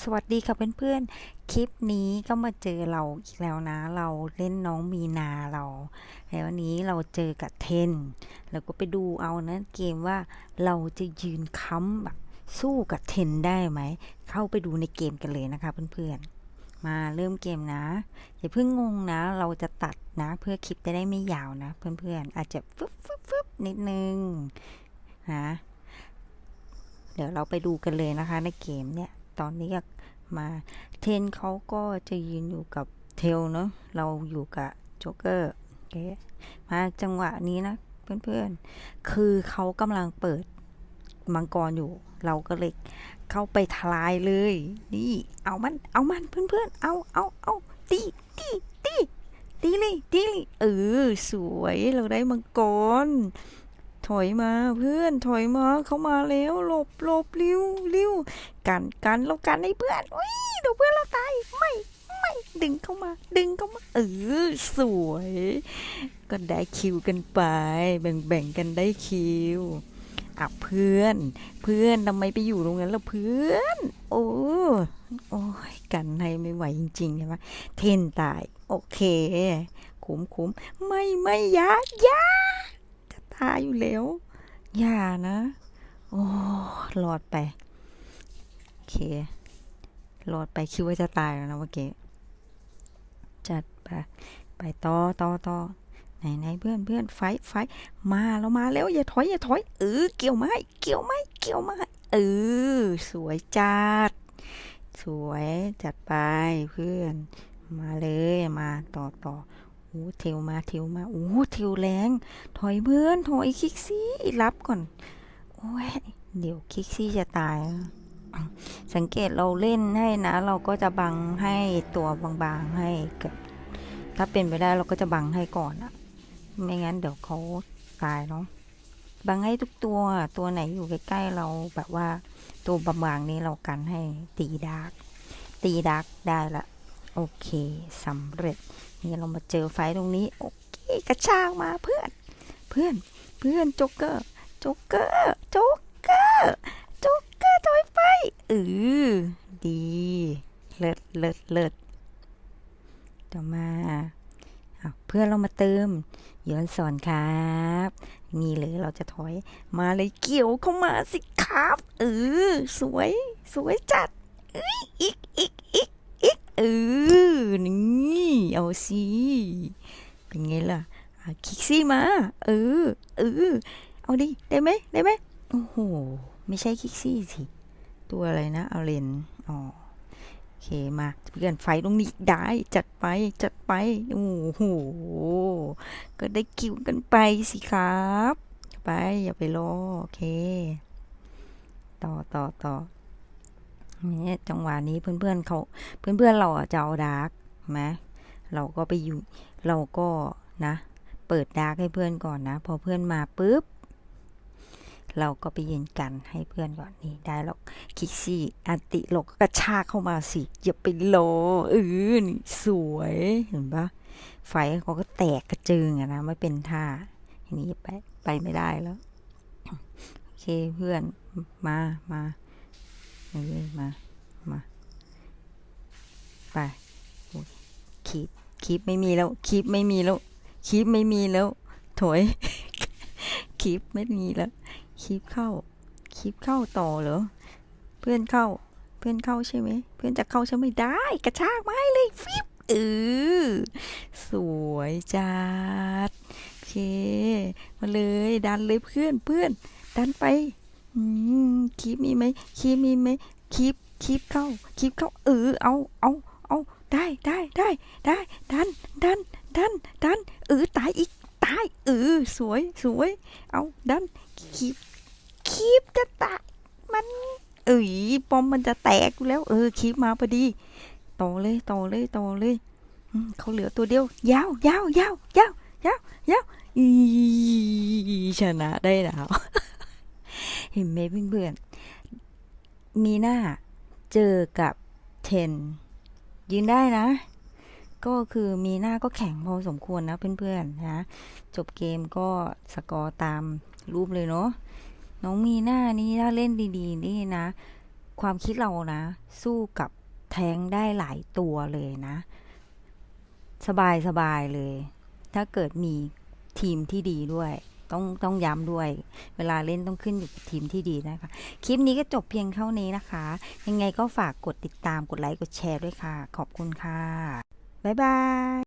สวัสดีค่ะเพื่อนๆ คลิปนี้ก็มาเจอเราอีกแล้วนะ เราเล่นน้องมีนาเราแล้ววันนี้เราเจอกับเทน แล้วก็ไปดูเอานะเกมว่าเราจะยืนค้ำแบบสู้กับเทนได้ไหม เข้าไปดูในเกมกันเลยนะคะเพื่อนๆ มาเริ่มเกมนะ อย่าเพิ่งงงนะ เราจะตัดนะ เพื่อคลิปจะได้ไม่ยาวนะ เพื่อนๆ อาจจะฟึบฟึบฟึบนิดนึงนะ เดี๋ยวเราไปดูกันเลยนะคะในเกมเนี่ย ตอนนี้ก็มาเทนเขาก็จะยืนอยู่กับเทลเนาะเราอยู่กับโจ๊กเกอร์เมาจังหวะนี้นะเพื่อนๆ คือเขากำลังเปิดมังกรอยู่ เราก็เลยเข้าไปทลายเลย นี่ เอามัน เอามันเพื่อนๆ เอาเอาเอาตีตีตีตีเลยตีเลยเออสวยเราได้มังกร ถอยมาเพื่อนถอยมาเขามาแล้วหลบหลบริ้วริ้วกันกันเรากันให้เพื่อนอุ้ยเดี๋ยวเพื่อนเราตายไม่ไม่ดึงเข้ามา ดึงเข้ามาเออสวย ก็ได้คิวกันไป แบ่งแบ่งกันได้คิวอะเพื่อน เพื่อนทำไมไปอยู่ตรงนั้นล่ะเพื่อน โอ้โอ้ยกันให้ไม่ไหวจริงๆใช่ไหมเทนตาย โอเค คุ้มคุ้มไม่ไม่ยายา ตายอยู่แล้ว อย่านะ โอ้รอดไป โอเครอดไปคิดว่าจะตายแล้วนะเมื่อกี้ จัดไป ไปต่อต่อต่อไหนไหนเพื่อนเพื่อนไฟไฟมาเรามาแล้วอย่าถอยอย่าถอยเออเกี่ยวไม้เกี่ยวไม้เกี่ยวไม้เออสวยจัด สวยจัดไปเพื่อน มาเลยมาต่อต่อ โอ้เทวมาเทวมาโอ้เทวแรง ถอยเพื่อนถอยคิกซี่รับก่อน โอ้ยเดี๋ยวคิกซี่จะตาย สังเกตเราเล่นให้นะ เราก็จะบังให้ตัวบางๆให้เกิดถ้าเป็นไปได้เราก็จะบังให้ก่อนอะไม่งั้นเดี๋ยวเขาตายเนาะบังให้ทุกตัวตัวไหนอยู่ใกล้ๆเราแบบว่า ตัวบางๆนี้เรากันให้ตีดาร์กตีดาร์กได้ละ โอเคสำเร็จนี่เรามาเจอไฟตรงนี้ โอเคกระชากมาเพื่อน เพื่อนเพื่อนโจ๊กเกอร์โจ๊กเกอร์โจ๊กเกอร์โจ๊กเกอร์ถอยไปเออดีเลิศเลิศเลิศต่อมาอ้าเพื่อนเรามาเติมย้อนสอนครับนี่เลยเราจะถอยมาเลยเกี่ยวเข้ามาสิครับเออสวย สวยจัดเอ้ยอีกอีกอีก เออ นี่ เอาสิ เป็นไงล่ะคลิกซี่มา เออ เออ เอาดิ ได้ไหม ได้ไหม โอ้โห ไม่ใช่คลิกซี่สิ ตัวอะไรนะ เอาเลนอ๋อโอเค มาเพื่อนไฟตรงนี้ได้ จัดไป จัดไป โอ้โห ก็ได้คิวกันไปสิครับ ไป อย่าไปรอ โอเค ต่อต่อต่อ นี่จังหวะนี้เพื่อนๆเขาเพื่อนๆเราอะจะเอาดาร์กไหมเราก็ไปอยู่ เราก็นะ เปิดดาร์กให้เพื่อนก่อนนะ พอเพื่อนมาปุ๊บ เราก็ไปยืนกันให้เพื่อนก่อนนี่ได้หรอกคิกซี่อันติเราก็กระชากเข้ามาสิอย่าไปโลเออนี่สวยเห็นปะไฟเขาก็แตกกระเจิงอะนะไม่เป็นท่าอย่างนี้ไปไปไม่ได้แล้ว โอเคเพื่อนมามา เออมา มา ไปคลิปคลิปไม่มีแล้วคลิปไม่มีแล้วคลิปไม่มีแล้วถอยคลิปไม่มีแล้วคลิปเข้าคลิปเข้าต่อเหรอ เพื่อนเข้า เพื่อนเข้าใช่ไหม เพื่อนจะเข้าใช่ไหมได้ กระชากไม้เลยฟิบเออสวยจัดโอเค มาเลย ดันเลยเพื่อนเพื่อน ดันไป อืมคลิปมีไหมคลิปมีไหมคลิปคลิปเข้าคลิปเข้าเออเอาเอาเอาได้ได้ได้ได้ดันดันดันดันเออตายอีกตายเออสวยสวย เอาดันคลิปคลิปจะตายมันเอ้ยปอมมันจะแตกแล้ว เออคลิปมาพอดีต่อเลยต่อเลยต่อเลยเขาเหลือตัวเดียวยาวยาวยาวยาวยาวยาวอีชนะได้แล้ว เห็นไหมเพื่อนๆมีหน้าเจอกับเทนยืนได้นะ ก็คือมีหน้าก็แข็งพอสมควรนะเพื่อนๆนะจบเกมก็สกอร์ตามรูปเลยเนาะน้องมีหน้านี้ถ้าเล่นดีๆ นี่นะ ความคิดเรานะ สู้กับแทงได้หลายตัวเลยนะ สบายสบายเลย ถ้าเกิดมีทีมที่ดีด้วย ต้องต้องย้ำด้วย เวลาเล่นต้องขึ้นอยู่กับทีมที่ดีนะคะ คลิปนี้ก็จบเพียงเท่านี้นะคะ ยังไงก็ฝากกดติดตามกดไลค์กดแชร์ด้วยค่ะ ขอบคุณค่ะ บ๊ายบาย